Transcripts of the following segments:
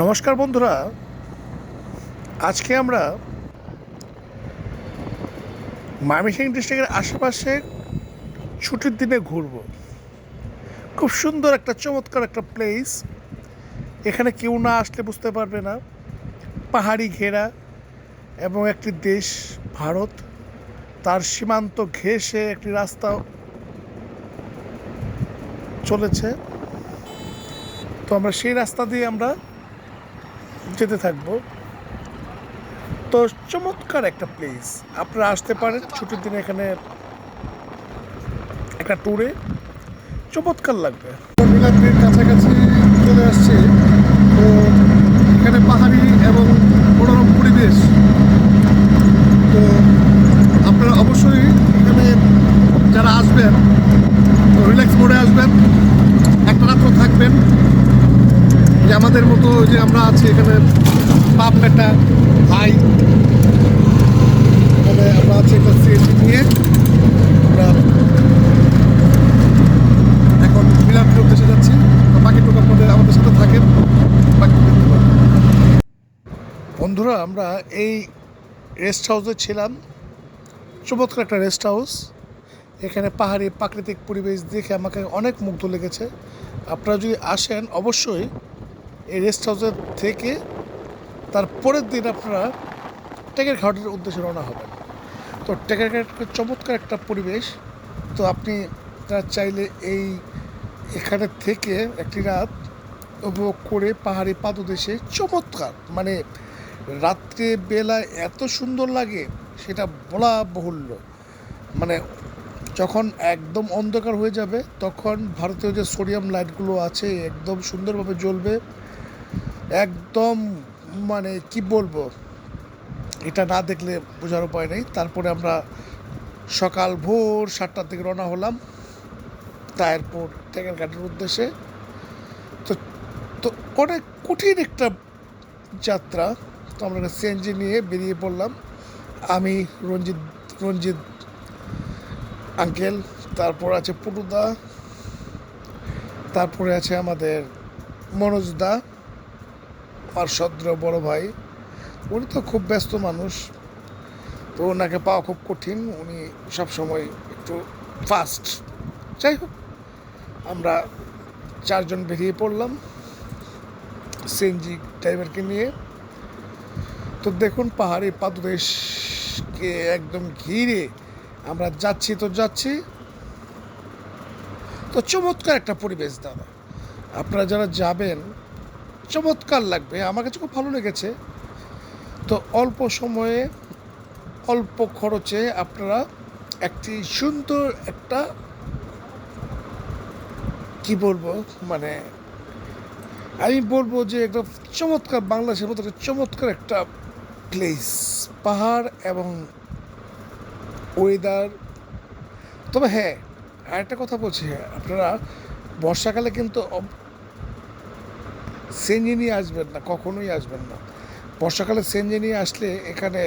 নমস্কার বন্ধুরা। আজকে আমরা ময়মনসিংহ ডিস্ট্রিক্টের আশেপাশে ছুটির দিনে ঘুরব। খুব সুন্দর একটা, চমৎকার একটা প্লেস এখানে কেউ না আসলে বুঝতে পারবে না। পাহাড়ি ঘেরা এবং একটি দেশ, ভারত। তার সীমান্ত ঘেঁষে একটি রাস্তা চলেছে। তো আমরা সেই রাস্তা দিয়ে আমরা যেতে থাকব। তো চমৎকার একটা প্লেস আপনারা আসতে পারেন, ছুটির দিনে এখানে একটা ট্যুরে চমৎকার লাগবে। কাছাকাছি চলে আসছে। তো এখানে পাহাড়ি এবং মনোরম পরিবেশ তো আপনারা অবশ্যই এখানে যারা আসবেন তো রিল্যাক্স মোডে আসবেন একটা রাত্র থাকবেন যে আমাদের মতো যে আমরা আছি এখানে পাপ একটা ভাই, এখানে আমরা আছি একটা সিএনজি নিয়ে। আমরা এখন মিলাপুর উদ্দেশ্যে যাচ্ছি। বাকিটুকু আপনাদের, আমাদের সাথে থাকেন। পাবেন। বন্ধুরা, আমরা এই রেস্ট হাউসে ছিলাম। চমৎকার একটা রেস্ট হাউস এখানে পাহাড়ি প্রাকৃতিক পরিবেশ দেখে আমাকে অনেক মুগ্ধ লেগেছে। আপনারা যদি আসেন, অবশ্যই এই রেস্ট হাউসের থেকে তারপরের দিন আপনারা টেকের ঘাটের উদ্দেশ্যে রওনা হবেন। তো টেকের ঘাট চমৎকার একটা পরিবেশ। তো আপনি তারা চাইলে এই এখানে থেকে একটি রাত উপভোগ করে পাহাড়ি পাদদেশে চমৎকার মানে রাত্রে বেলায় এত সুন্দর লাগে সেটা বলা বহুল্য। মানে যখন একদম অন্ধকার হয়ে যাবে, তখন ভারতীয় যে সোডিয়াম লাইটগুলো আছে, একদম সুন্দরভাবে জ্বলবে। একদম মানে কি বলব, এটা না দেখলে বোঝার উপায় নেই। তারপরে আমরা সকাল ভোর সাতটার দিকে রওনা হলাম তারপর টেকার ঘাটের উদ্দেশ্যে। তো তো অনেক কঠিন একটা যাত্রা। তো আমরা একটা সিএনজি নিয়ে বেরিয়ে পড়লাম। আমি, রঞ্জিত রঞ্জিত আঙ্কেল, তারপর আছে পুটুদা, তারপরে আছে আমাদের মনোজদা সদ্র বড় ভাই, উনি তো খুব ব্যস্ত মানুষ, তো ওনাকে পাওয়া খুব কঠিন, উনি সবসময় একটু ফাস্ট যাই হোক, আমরা চারজন বেরিয়ে পড়লাম সিএনজি ড্রাইভারকে নিয়ে। তো দেখুন, পাহাড়ি পাদদেশকে একদম ঘিরে আমরা যাচ্ছি তো যাচ্ছি। তো চমৎকার একটা পরিবেশ, দাদা। আপনারা যারা যাবেন চমৎকার লাগবে, আমার কাছে খুব ভালো লেগেছে। তো অল্প সময়ে, অল্প খরচে আপনারা একটি সুন্দর একটা, কি বলব মানে আমি বলব যে একদম চমৎকার, বাংলাদেশের মতো একটা চমৎকার একটা প্লেস পাহাড় এবং ওয়েদার তবে হ্যাঁ আরেকটা কথা বলছি, আপনারা, বর্ষাকালে কিন্তু সিএনজি নিয়ে আসবেন না, কখনোই আসবেন না। বর্ষাকালে সিএনজি নিয়ে আসলে এখানে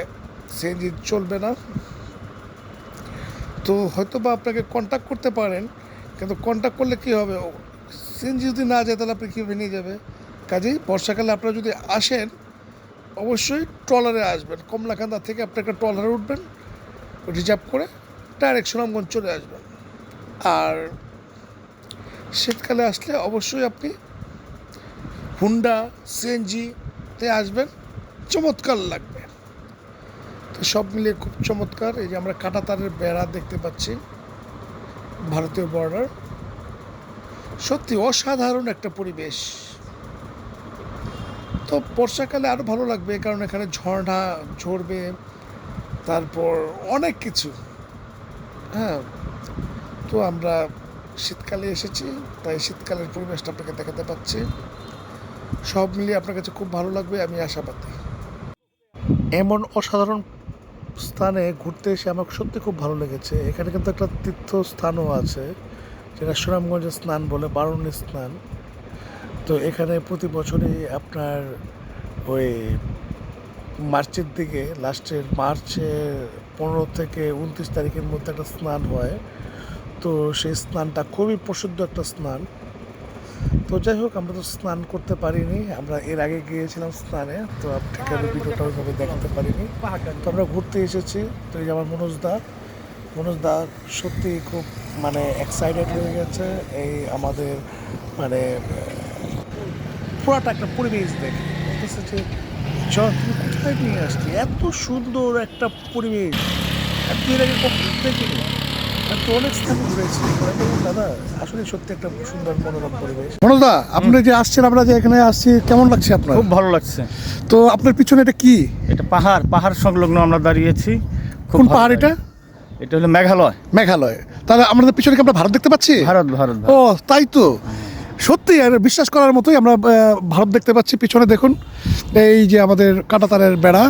সিএনজি চলবে না। তো হয়তো বা আপনাকে কন্ট্যাক্ট করতে পারেন, কিন্তু কন্ট্যাক্ট করলে কী হবে? সিএনজি যদি না যায় তাহলে আপনি কীভাবে নিয়ে যাবে? কাজেই বর্ষাকালে আপনারা যদি আসেন, অবশ্যই ট্রলারে আসবেন। কমলাকান্দা থেকে আপনি একটা ট্রলারে উঠবেন রিজার্ভ করে ডাইরেক্ট সুনামগঞ্জ চলে আসবেন। আর শীতকালে আসলে অবশ্যই আপনি হুন্ডা সিএনজিতে আসবেন, চমৎকার লাগবে। তো সব মিলিয়ে খুব চমৎকার, এই যে আমরা কাঁটাতারের বেড়া দেখতে পাচ্ছি, ভারতীয় বর্ডার সত্যি অসাধারণ একটা পরিবেশ। তো বর্ষাকালে আরও ভালো লাগবে কারণ এখানে ঝর্ণা ঝরবে, তারপর অনেক কিছু। হ্যাঁ তো আমরা শীতকালে এসেছি, তাই শীতকালের পরিবেশটা আপনাকে দেখাতে পাচ্ছি। সব মিলিয়ে আপনার কাছে খুব ভালো লাগবে, আমি আশাবাদী। এমন অসাধারণ স্থানে ঘুরতে এসে আমার সত্যি খুব ভালো লেগেছে। এখানে কিন্তু একটা তীর্থস্থানও আছে, যেটা সুনামগঞ্জের স্নান বলে, বারুণী স্নান। তো এখানে প্রতি বছরই আপনার ওই মার্চের দিকে, লাস্টের মার্চের পনেরো থেকে উনত্রিশ তারিখের মধ্যে একটা স্নান হয়। তো সেই স্নানটা খুবই প্রসিদ্ধ একটা স্নান। তো যাই হোক, আমরা তো স্নান করতে পারিনি। আমরা এর আগে গিয়েছিলাম স্নানে, তো আপনাকে ভিডিওটা ওইভাবে দেখাতে পারিনি। তো আমরা ঘুরতে এসেছি। তো এই আমার মনোজ দা মনোজ দা সত্যি খুব মানে এক্সাইটেড হয়ে গেছে। এই আমাদের মানে পুরাটা একটা পরিবেশ দেখে। বলতেছে যে জন তুমি কোথায় নিয়ে আসছি? এত সুন্দর একটা পরিবেশ। এত এর আগে কখনো দেখিনি অনেক স্থানে ঘুরেছি দাদা আসলে সত্যি একটা সুন্দর মনোরম পরিবেশ। আপনি যে আসছেন আমরা যে এখানে আসছি কেমন লাগছে আপনার? খুব ভালো লাগছে। তো আপনার পিছনে এটা কি? এটা পাহাড় পাহাড় সংলগ্ন আমরা দাঁড়িয়েছি। খুব কোন পাহাড় এটা? এটা হলো মেঘালয়। মেঘালয়। তাহলে আমাদের পিছনে কি আমরা ভারত দেখতে পাচ্ছি? ভারত ভারত ও তাই তো। সত্যি আর বিশ্বাস করার মতোই আমরা ভারত দেখতে পাচ্ছি। পিছনে দেখুন এই যে আমাদের কাঁটাতারের বেড়া।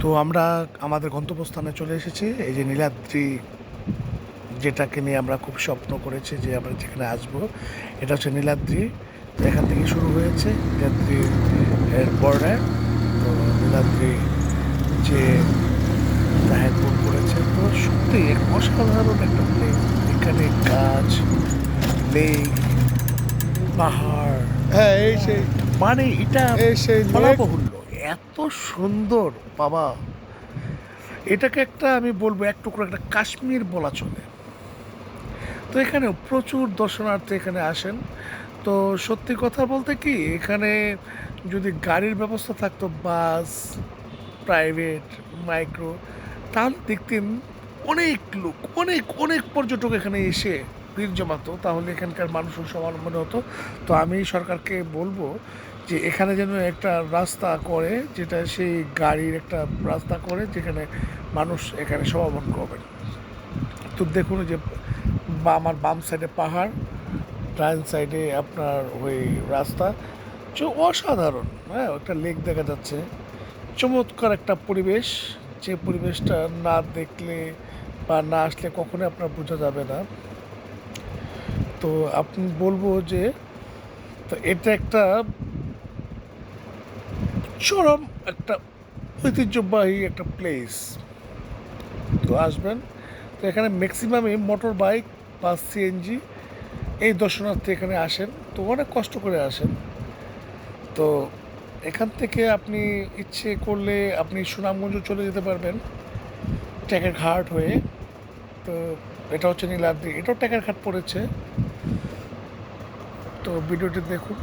তো আমরা আমাদের গন্তব্যস্থানে চলে এসেছি। এই যে নীলাদ্রি যেটাকে নিয়ে আমরা খুব স্বপ্ন করেছি যে আমরা যেখানে আসব এটা হচ্ছে নীলাদ্রি। এখান থেকে শুরু হয়েছে নীলাদ্রি এর বর্ডার তো নীলাদ্রি যে জাহেরপুর করেছে তো সত্যি এক অসাধারণ একটা প্লেস এখানে গাছ লেক পাহাড়। হ্যাঁ এই সেই মানে এটা এই সেই বলা লেক। বাহুল্য এত সুন্দর, বাবা। এটাকে একটা আমি বলব, এক টুকরো একটা কাশ্মীর বলা চলে। তো এখানে প্রচুর দর্শনার্থী এখানে আসেন। তো সত্যি কথা বলতে কি, এখানে যদি গাড়ির ব্যবস্থা থাকতো, বাস, প্রাইভেট, মাইক্রো, তাহলে দেখতেন অনেক লোক, অনেক অনেক পর্যটক এখানে এসে ভিড় জমাতো। তাহলে এখানকার মানুষের সমান মনে হতো। তো আমি সরকারকে বলব যে এখানে যেন একটা রাস্তা করে, যেটা সেই গাড়ির একটা রাস্তা করে, যেখানে মানুষ এখানে সমাগম করবেন। তো দেখুন যে আমার বাম সাইডে পাহাড়, ডান সাইডে আপনার ওই রাস্তা। যে অসাধারণ হ্যাঁ একটা লেক দেখা যাচ্ছে। চমৎকার একটা পরিবেশ, যে পরিবেশটা না দেখলে বা না আসলে কখনোই আপনার বোঝা যাবে না। তো আপনি বলব যে, তো এটা একটা চরম একটা ঐতিহ্যবাহী একটা প্লেস তো আসবেন। তো এখানে ম্যাক্সিমামই মোটর বাইক বা সিএনজি এই দর্শনার্থী এখানে আসেন। তো অনেক কষ্ট করে আসেন। তো এখান থেকে আপনি ইচ্ছে করলে আপনি সুনামগঞ্জ চলে যেতে পারবেন ট্যাকের ঘাট হয়ে। তো এটা হচ্ছে নীলাদ্রি। এটাও ট্যাকের ঘাট পড়েছে। তো ভিডিওটি দেখুন।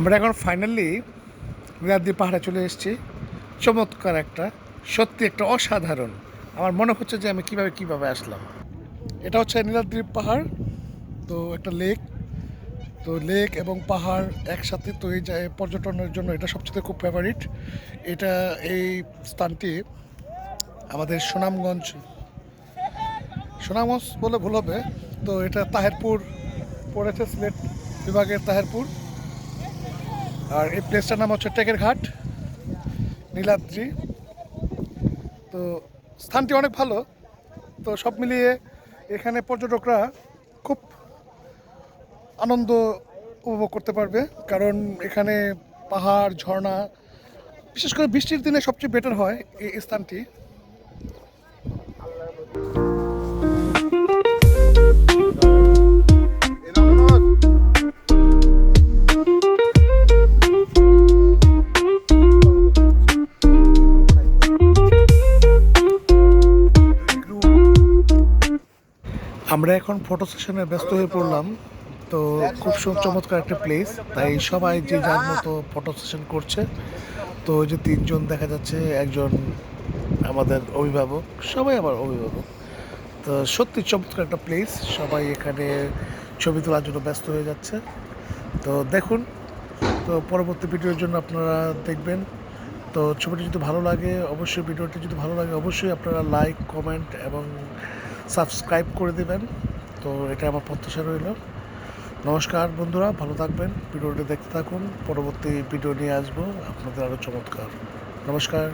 আমরা এখন ফাইনালি নীলাদ্রি পাহাড়ে চলে এসেছি। চমৎকার একটা, সত্যি একটা অসাধারণ। আমার মনে হচ্ছে যে আমি কীভাবে কীভাবে আসলাম। এটা হচ্ছে নীলাদ্রি পাহাড়, তো একটা লেক তো লেক এবং পাহাড় একসাথে তো এই যায় পর্যটনের জন্য, এটা সবচেয়ে খুব ফেভারিট এটা এই স্থানটি আমাদের সুনামগঞ্জ সোনামস বলে ভুল হবে। তো এটা তাহেরপুর, পড়েছে সিলেট বিভাগের তাহেরপুর। আর এই প্লেসটার নাম হচ্ছে টেকের ঘাট, নীলাদ্রি। তো স্থানটি অনেক ভালো। তো সব মিলিয়ে এখানে পর্যটকরা খুব আনন্দ উপভোগ করতে পারবে। কারণ এখানে পাহাড়, ঝর্ণা, বিশেষ করে বৃষ্টির দিনে সবচেয়ে বেটার হয় এই স্থানটি। আমরা এখন ফটো সেশনে ব্যস্ত হয়ে পড়লাম, তো খুব চমৎকার একটা প্লেস তাই সবাই যে যার মতো ফটো সেশন করছে, তো ওই যে তিনজন দেখা যাচ্ছে, একজন আমাদের অভিভাবক, সবাই আমার অভিভাবক। তো সত্যি চমৎকার একটা প্লেস সবাই এখানে ছবি তোলার জন্য ব্যস্ত হয়ে যাচ্ছে। তো দেখুন, তো পরবর্তী ভিডিওর জন্য আপনারা দেখবেন। তো ছবিটি যদি ভালো লাগে, অবশ্যই ভিডিওটি যদি ভালো লাগে, অবশ্যই আপনারা লাইক কমেন্ট এবং সাবস্ক্রাইব করে দেবেন। তো এটা আমার প্রত্যাশা রইল। নমস্কার বন্ধুরা, ভালো থাকবেন। ভিডিওটি দেখতে থাকুন। পরবর্তী ভিডিও নিয়ে আসব। আপনাদের আরও চমৎকার। নমস্কার।